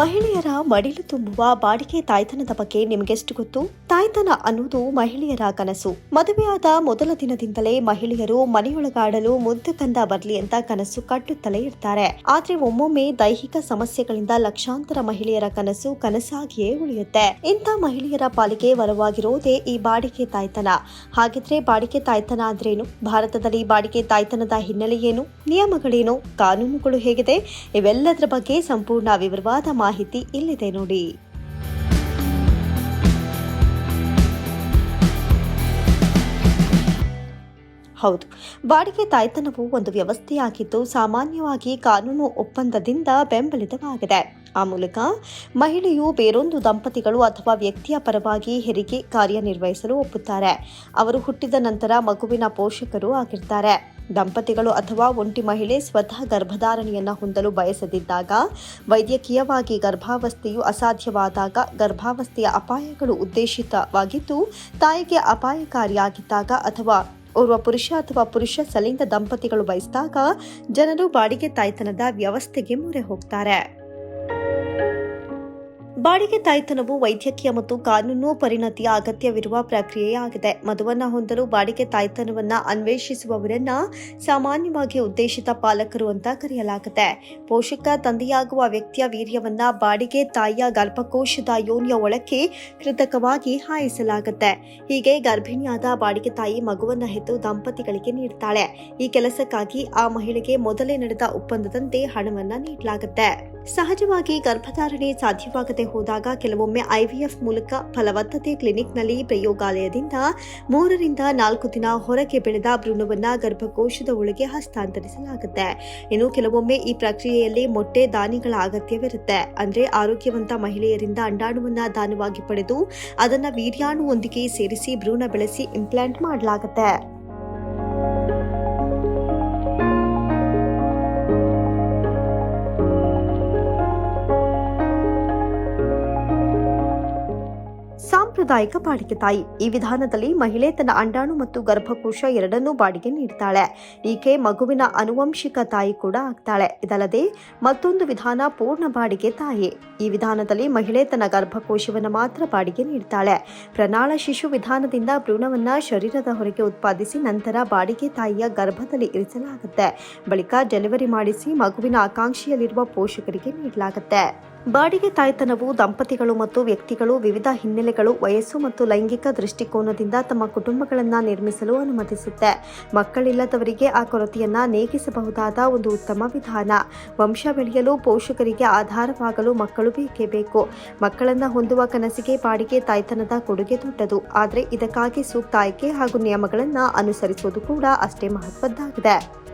ಮಹಿಳೆಯರ ಮಡಿಲು ತುಂಬುವ ಬಾಡಿಗೆ ತಾಯ್ತನದ ಬಗ್ಗೆ ನಿಮಗೆಷ್ಟು ಗೊತ್ತು? ತಾಯ್ತನ ಅನ್ನೋದು ಮಹಿಳೆಯರ ಕನಸು. ಮದುವೆಯಾದ ಮೊದಲ ದಿನದಿಂದಲೇ ಮಹಿಳೆಯರು ಮನೆಯೊಳಗಾಡಲು ಮುದ್ದು ಕಂದ ಬರಲಿ ಅಂತ ಕನಸು ಕಟ್ಟುತ್ತಲೇ ಇರ್ತಾರೆ. ಆದ್ರೆ ಒಮ್ಮೊಮ್ಮೆ ದೈಹಿಕ ಸಮಸ್ಯೆಗಳಿಂದ ಲಕ್ಷಾಂತರ ಮಹಿಳೆಯರ ಕನಸು ಕನಸಾಗಿಯೇ ಉಳಿಯುತ್ತೆ. ಇಂಥ ಮಹಿಳೆಯರ ಪಾಲಿಗೆ ವರವಾಗಿರೋದೇ ಈ ಬಾಡಿಗೆ ತಾಯ್ತನ. ಹಾಗಿದ್ರೆ ಬಾಡಿಗೆ ತಾಯ್ತನ ಅಂದ್ರೇನು? ಭಾರತದಲ್ಲಿ ಬಾಡಿಗೆ ತಾಯ್ತನದ ಹಿನ್ನೆಲೆ ಏನು? ನಿಯಮಗಳೇನು? ಕಾನೂನುಗಳು ಹೇಗಿದೆ? ಇವೆಲ್ಲದರ ಬಗ್ಗೆ ಸಂಪೂರ್ಣ ವಿವರವಾದ ಇಲ್ಲಿದೆ ನೋಡಿ. ಹೌದು, ಬಾಡಿಗೆ ತಾಯ್ತನವು ಒಂದು ವ್ಯವಸ್ಥೆಯಾಗಿದ್ದು ಸಾಮಾನ್ಯವಾಗಿ ಕಾನೂನು ಒಪ್ಪಂದದಿಂದ ಬೆಂಬಲಿತವಾಗಿದೆ. ಆ ಮೂಲಕ ಮಹಿಳೆಯು ಬೇರೊಂದು ದಂಪತಿಗಳು ಅಥವಾ ವ್ಯಕ್ತಿಯ ಪರವಾಗಿ ಹೆರಿಗೆ ಕಾರ್ಯನಿರ್ವಹಿಸಲು ಒಪ್ಪುತ್ತಾರೆ. ಅವರು ಹುಟ್ಟಿದ ನಂತರ ಮಗುವಿನ ಪೋಷಕರು ಆಗಿರ್ತಾರೆ. ದಂಪತಿಗಳು ಅಥವಾ ಒಂಟಿ ಮಹಿಳೆ ಸ್ವತಃ ಗರ್ಭಧಾರಣೆಯನ್ನು ಹೊಂದಲು ಬಯಸದಿದ್ದಾಗ ವೈದ್ಯಕೀಯವಾಗಿ ಗರ್ಭಾವಸ್ಥೆಯು ಅಸಾಧ್ಯವಾದಾಗ ಗರ್ಭಾವಸ್ಥೆಯ ಅಪಾಯಗಳು ಉದ್ದೇಶಿತವಾಗಿದ್ದು, ತಾಯಿಗೆ ಅಪಾಯಕಾರಿಯಾಗಿದ್ದಾಗ ಅಥವಾ ಓರ್ವ ಪುರುಷ ಅಥವಾ ಪುರುಷ ಸಲಿಂಗ ದಂಪತಿಗಳು ಬಯಸಿದಾಗ ಜನರು ಬಾಡಿಗೆ ತಾಯ್ತನದ ವ್ಯವಸ್ಥೆಗೆ ಮೊರೆ ಹೋಗ್ತಾರೆ. ಬಾಡಿಗೆ ತಾಯ್ತನವು ವೈದ್ಯಕೀಯ ಮತ್ತು ಕಾನೂನು ಪರಿಣತಿಯ ಅಗತ್ಯವಿರುವ ಪ್ರಕ್ರಿಯೆಯಾಗಿದೆ. ಮದುವನ್ನ ಹೊಂದಲು ಬಾಡಿಗೆ ತಾಯ್ತನವನ್ನು ಅನ್ವೇಷಿಸುವವರನ್ನ ಸಾಮಾನ್ಯವಾಗಿ ಉದ್ದೇಶಿತ ಪಾಲಕರು ಅಂತ ಕರೆಯಲಾಗುತ್ತೆ. ಪೋಷಕ ತಂದೆಯಾಗುವ ವ್ಯಕ್ತಿಯ ವೀರ್ಯವನ್ನ ಬಾಡಿಗೆ ತಾಯಿಯ ಗರ್ಭಕೋಶದ ಯೋನಿಯ ಒಳಕ್ಕೆ ಕೃತಕವಾಗಿ ಹಾಯಿಸಲಾಗುತ್ತೆ. ಹೀಗೆ ಗರ್ಭಿಣಿಯಾದ ಬಾಡಿಗೆ ತಾಯಿ ಮಗುವನ್ನ ಹೆತ್ತು ದಂಪತಿಗಳಿಗೆ ನೀಡುತ್ತಾಳೆ ಈ ಕೆಲಸಕ್ಕಾಗಿ ಆ ಮಹಿಳೆಗೆ ಮೊದಲೇ ನಡೆದ ಒಪ್ಪಂದದಂತೆ ಹಣವನ್ನ ನೀಡಲಾಗುತ್ತೆ. ಸಹಜವಾಗಿ ಗರ್ಭಧಾರಣೆ ಸಾಧ್ಯವಾಗದೆ ಹೋದಾಗ ಕೆಲವೊಮ್ಮೆ ಐವಿಎಫ್ ಮೂಲಕ ಫಲವತ್ತತೆ ಕ್ಲಿನಿಕ್ನಲ್ಲಿ ಪ್ರಯೋಗಾಲಯದಿಂದ ಮೂರರಿಂದ ನಾಲ್ಕು ದಿನ ಹೊರಗೆ ಬೆಳೆದ ಭ್ರೂಣವನ್ನ ಗರ್ಭಕೋಶದ ಒಳಗೆ ಹಸ್ತಾಂತರಿಸಲಾಗುತ್ತೆ. ಇನ್ನು ಕೆಲವೊಮ್ಮೆ ಈ ಪ್ರಕ್ರಿಯೆಯಲ್ಲಿ ಮೊಟ್ಟೆ ದಾನಿಗಳ ಅಗತ್ಯವಿರುತ್ತೆ. ಅಂದ್ರೆ ಆರೋಗ್ಯವಂತ ಮಹಿಳೆಯರಿಂದ ಅಂಡಾಣುವನ್ನ ದಾನವಾಗಿ ಪಡೆದು ಅದನ್ನ ವೀರ್ಯಾಣುವೊಂದಿಗೆ ಸೇರಿಸಿ ಭ್ರೂಣ ಬೆಳೆಸಿ ಇಂಪ್ಲಾಂಟ್ ಮಾಡಲಾಗುತ್ತೆ. ಸಾಂಪ್ರದಾಯಿಕ ಬಾಡಿಗೆ ತಾಯಿ. ಈ ವಿಧಾನದಲ್ಲಿ ಮಹಿಳೆ ತನ್ನ ಅಂಡಾಣು ಮತ್ತು ಗರ್ಭಕೋಶ ಎರಡನ್ನೂ ಬಾಡಿಗೆ ನೀಡ್ತಾಳೆ. ಈಕೆ ಮಗುವಿನ ಅನುವಂಶಿಕ ತಾಯಿ ಕೂಡ ಆಗ್ತಾಳೆ. ಇದಲ್ಲದೆ ಮತ್ತೊಂದು ವಿಧಾನ ಪೂರ್ಣ ಬಾಡಿಗೆ ತಾಯಿ. ಈ ವಿಧಾನದಲ್ಲಿ ಮಹಿಳೆ ತನ್ನ ಗರ್ಭಕೋಶವನ್ನು ಮಾತ್ರ ಬಾಡಿಗೆ ನೀಡ್ತಾಳೆ. ಪ್ರಣಾಳ ಶಿಶು ವಿಧಾನದಿಂದ ಭ್ರೂಣವನ್ನ ಶರೀರದ ಹೊರಗೆ ಉತ್ಪಾದಿಸಿ ನಂತರ ಬಾಡಿಗೆ ತಾಯಿಯ ಗರ್ಭದಲ್ಲಿ ಇರಿಸಲಾಗುತ್ತೆ. ಬಳಿಕ ಡೆಲಿವರಿ ಮಾಡಿಸಿ ಮಗುವಿನ ಆಕಾಂಕ್ಷೆಯಲ್ಲಿರುವ ಪೋಷಕರಿಗೆ ನೀಡಲಾಗುತ್ತೆ. ಬಾಡಿಗೆ ತಾಯ್ತನವು ದಂಪತಿಗಳು ಮತ್ತು ವ್ಯಕ್ತಿಗಳು ವಿವಿಧ ಹಿನ್ನೆಲೆಗಳು, ವಯಸ್ಸು ಮತ್ತು ಲೈಂಗಿಕ ದೃಷ್ಟಿಕೋನದಿಂದ ತಮ್ಮ ಕುಟುಂಬಗಳನ್ನು ನಿರ್ಮಿಸಲು ಅನುಮತಿಸುತ್ತೆ. ಮಕ್ಕಳಿಲ್ಲದವರಿಗೆ ಆ ಕೊರತೆಯನ್ನು ನೀಗಿಸಬಹುದಾದ ಒಂದು ಉತ್ತಮ ವಿಧಾನ. ವಂಶ ಬೆಳೆಯಲು ಪೋಷಕರಿಗೆ ಆಧಾರವಾಗಲು ಮಕ್ಕಳು ಬೇಕೇ ಬೇಕು. ಮಕ್ಕಳನ್ನು ಹೊಂದುವ ಕನಸಿಗೆ ಬಾಡಿಗೆ ತಾಯ್ತನದ ಕೊಡುಗೆ ದೊಡ್ಡದು. ಆದರೆ ಇದಕ್ಕಾಗಿ ಸೂಕ್ತ ಆಯ್ಕೆ ಹಾಗೂ ನಿಯಮಗಳನ್ನು ಅನುಸರಿಸುವುದು ಕೂಡ ಅಷ್ಟೇ ಮಹತ್ವದ್ದಾಗಿದೆ.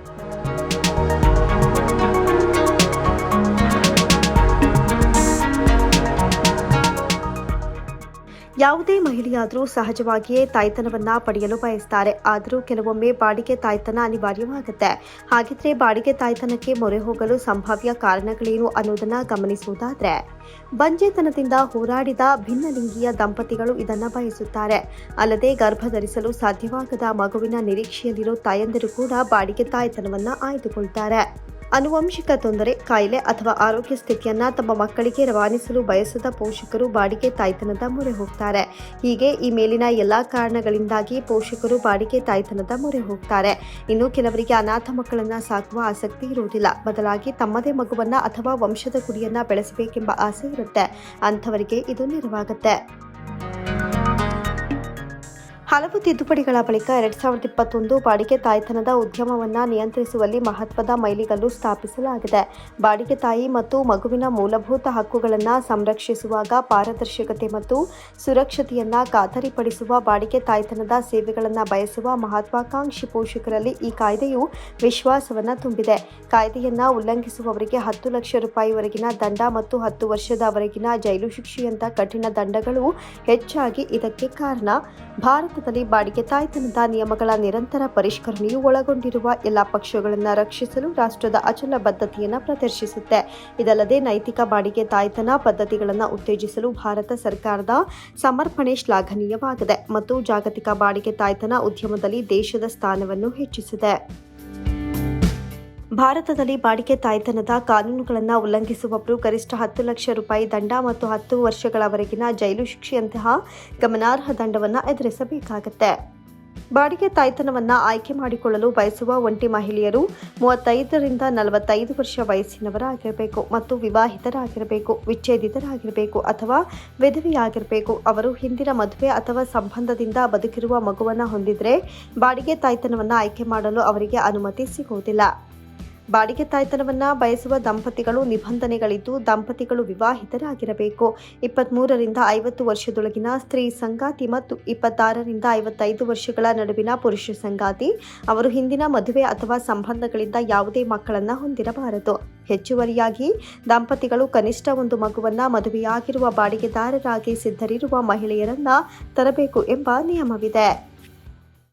ಯಾವುದೇ ಮಹಿಳೆಯಾದರೂ ಸಹಜವಾಗಿಯೇ ತಾಯ್ತನವನ್ನ ಪಡೆಯಲು ಬಯಸ್ತಾರೆ. ಆದರೂ ಕೆಲವೊಮ್ಮೆ ಬಾಡಿಗೆ ತಾಯ್ತನ ಅನಿವಾರ್ಯವಾಗುತ್ತೆ. ಹಾಗಿದ್ರೆ ಬಾಡಿಗೆ ತಾಯ್ತನಕ್ಕೆ ಮೊರೆ ಹೋಗಲು ಸಂಭಾವ್ಯ ಕಾರಣಗಳೇನು ಅನ್ನೋದನ್ನ ಗಮನಿಸುವುದಾದ್ರೆ, ಬಂಜೆತನದಿಂದ ಹೋರಾಡಿದ ಭಿನ್ನಲಿಂಗೀಯ ದಂಪತಿಗಳು ಇದನ್ನ ಬಯಸುತ್ತಾರೆ. ಅಲ್ಲದೆ ಗರ್ಭ ಧರಿಸಲು ಸಾಧ್ಯವಾಗದ ಮಗುವಿನ ನಿರೀಕ್ಷೆಯಲ್ಲಿರೋ ತಾಯಂದಿರು ಕೂಡ ಬಾಡಿಗೆ ತಾಯ್ತನವನ್ನ ಆಯ್ದುಕೊಳ್ತಾರೆ. ಅನುವಂಶಿಕ ತೊಂದರೆ, ಕಾಯಿಲೆ ಅಥವಾ ಆರೋಗ್ಯ ಸ್ಥಿತಿಯನ್ನ ತಮ್ಮ ಮಕ್ಕಳಿಗೆ ರವಾನಿಸಲು ಬಯಸದ ಪೋಷಕರು ಬಾಡಿಗೆ ತಾಯ್ತನದ ಮೊರೆ ಹೋಗ್ತಾರೆ. ಹೀಗೆ ಈ ಮೇಲಿನ ಎಲ್ಲಾ ಕಾರಣಗಳಿಂದಾಗಿ ಪೋಷಕರು ಬಾಡಿಗೆ ತಾಯ್ತನದ ಮೊರೆ ಹೋಗ್ತಾರೆ. ಇನ್ನು ಕೆಲವರಿಗೆ ಅನಾಥ ಮಕ್ಕಳನ್ನ ಸಾಕುವ ಆಸಕ್ತಿ ಇರುವುದಿಲ್ಲ. ಬದಲಾಗಿ ತಮ್ಮದೇ ಮಗುವನ್ನ ಅಥವಾ ವಂಶದ ಕುಡಿಯನ್ನ ಬೆಳೆಸಬೇಕೆಂಬ ಆಸೆ ಇರುತ್ತೆ. ಅಂಥವರಿಗೆ ಇದು ನೆರವಾಗುತ್ತೆ. ಹಲವು ತಿದ್ದುಪಡಿಗಳ ಬಳಿಕ ಎರಡ್ ಸಾವಿರದ ಇಪ್ಪತ್ತೊಂದು ಬಾಡಿಗೆ ತಾಯ್ತನದ ಉದ್ಯಮವನ್ನು ನಿಯಂತ್ರಿಸುವಲ್ಲಿ ಮಹತ್ವದ ಮೈಲಿಗಲ್ಲು ಸ್ಥಾಪಿಸಲಾಗಿದೆ. ಬಾಡಿಗೆ ತಾಯಿ ಮತ್ತು ಮಗುವಿನ ಮೂಲಭೂತ ಹಕ್ಕುಗಳನ್ನು ಸಂರಕ್ಷಿಸುವಾಗ ಪಾರದರ್ಶಕತೆ ಮತ್ತು ಸುರಕ್ಷತೆಯನ್ನು ಖಾತರಿಪಡಿಸುವ ಬಾಡಿಗೆ ತಾಯ್ತನದ ಸೇವೆಗಳನ್ನು ಬಯಸುವ ಮಹತ್ವಾಕಾಂಕ್ಷಿ ಪೋಷಕರಲ್ಲಿ ಈ ಕಾಯ್ದೆಯು ವಿಶ್ವಾಸವನ್ನು ತುಂಬಿದೆ. ಕಾಯ್ದೆಯನ್ನು ಉಲ್ಲಂಘಿಸುವವರಿಗೆ ಹತ್ತು ಲಕ್ಷ ರೂಪಾಯಿವರೆಗಿನ ದಂಡ ಮತ್ತು ಹತ್ತು ವರ್ಷದವರೆಗಿನ ಜೈಲು ಶಿಕ್ಷೆಯಂತ ಕಠಿಣ ದಂಡಗಳು ಹೆಚ್ಚಾಗಿ ಇದಕ್ಕೆ ಕಾರಣ. ಭಾರತದಲ್ಲಿ ಬಾಡಿಗೆ ತಾಯ್ತನದ ನಿಯಮಗಳ ನಿರಂತರ ಪರಿಷ್ಕರಣೆಯು ಒಳಗೊಂಡಿರುವ ಎಲ್ಲ ಪಕ್ಷಗಳನ್ನು ರಕ್ಷಿಸಲು ರಾಷ್ಟ್ರದ ಅಚಲ ಬದ್ಧತೆಯನ್ನು ಪ್ರದರ್ಶಿಸುತ್ತೆ. ಇದಲ್ಲದೆ ನೈತಿಕ ಬಾಡಿಗೆ ತಾಯ್ತನ ಪದ್ಧತಿಗಳನ್ನು ಉತ್ತೇಜಿಸಲು ಭಾರತ ಸರ್ಕಾರದ ಸಮರ್ಪಣೆ ಶ್ಲಾಘನೀಯವಾಗಿದೆ ಮತ್ತು ಜಾಗತಿಕ ಬಾಡಿಗೆ ತಾಯ್ತನ ಉದ್ಯಮದಲ್ಲಿ ದೇಶದ ಸ್ಥಾನವನ್ನು ಹೆಚ್ಚಿಸಿದೆ. ಭಾರತದಲ್ಲಿ ಬಾಡಿಗೆ ತಾಯ್ತನದ ಕಾನೂನುಗಳನ್ನು ಉಲ್ಲಂಘಿಸುವವರು ಗರಿಷ್ಠ ಹತ್ತು ಲಕ್ಷ ರೂಪಾಯಿ ದಂಡ ಮತ್ತು ಹತ್ತು ವರ್ಷಗಳವರೆಗಿನ ಜೈಲು ಶಿಕ್ಷೆಯಂತಹ ಗಮನಾರ್ಹ ದಂಡವನ್ನು ಎದುರಿಸಬೇಕಾಗುತ್ತೆ. ಬಾಡಿಗೆ ತಾಯ್ತನವನ್ನು ಆಯ್ಕೆ ಮಾಡಿಕೊಳ್ಳಲು ಬಯಸುವ ಒಂಟಿ ಮಹಿಳೆಯರು ಮೂವತ್ತೈದರಿಂದ ನಲವತ್ತೈದು ವರ್ಷ ವಯಸ್ಸಿನವರಾಗಿರಬೇಕು ಮತ್ತು ವಿವಾಹಿತರಾಗಿರಬೇಕು, ವಿಚ್ಛೇದಿತರಾಗಿರಬೇಕು ಅಥವಾ ವಿಧವೆಯಾಗಿರಬೇಕು. ಅವರು ಹಿಂದಿನ ಮದುವೆ ಅಥವಾ ಸಂಬಂಧದಿಂದ ಬದುಕಿರುವ ಮಗುವನ್ನು ಹೊಂದಿದ್ರೆ ಬಾಡಿಗೆ ತಾಯ್ತನವನ್ನು ಆಯ್ಕೆ ಮಾಡಲು ಅವರಿಗೆ ಅನುಮತಿ ಸಿಗುವುದಿಲ್ಲ. ಬಾಡಿಗೆ ತಾಯ್ತನವನ್ನ ಬಯಸುವ ದಂಪತಿಗಳು ನಿಬಂಧನೆಗಳಿದ್ದು ದಂಪತಿಗಳು ವಿವಾಹಿತರಾಗಿರಬೇಕು. ಇಪ್ಪತ್ಮೂರರಿಂದ ಐವತ್ತು ವರ್ಷದೊಳಗಿನ ಸ್ತ್ರೀ ಸಂಗಾತಿ ಮತ್ತು ಇಪ್ಪತ್ತಾರರಿಂದ ಐವತ್ತೈದು ವರ್ಷಗಳ ನಡುವಿನ ಪುರುಷ ಸಂಗಾತಿ. ಅವರು ಹಿಂದಿನ ಮದುವೆ ಅಥವಾ ಸಂಬಂಧಗಳಿಂದ ಯಾವುದೇ ಮಕ್ಕಳನ್ನ ಹೊಂದಿರಬಾರದು. ಹೆಚ್ಚುವರಿಯಾಗಿ ದಂಪತಿಗಳು ಕನಿಷ್ಠ ಒಂದು ಮಗುವನ್ನ ಮದುವೆಯಾಗಿರುವ ಬಾಡಿಗೆದಾರರಾಗಿ ಸಿದ್ಧರಿರುವ ಮಹಿಳೆಯರನ್ನ ತರಬೇಕು ಎಂಬ ನಿಯಮವಿದೆ.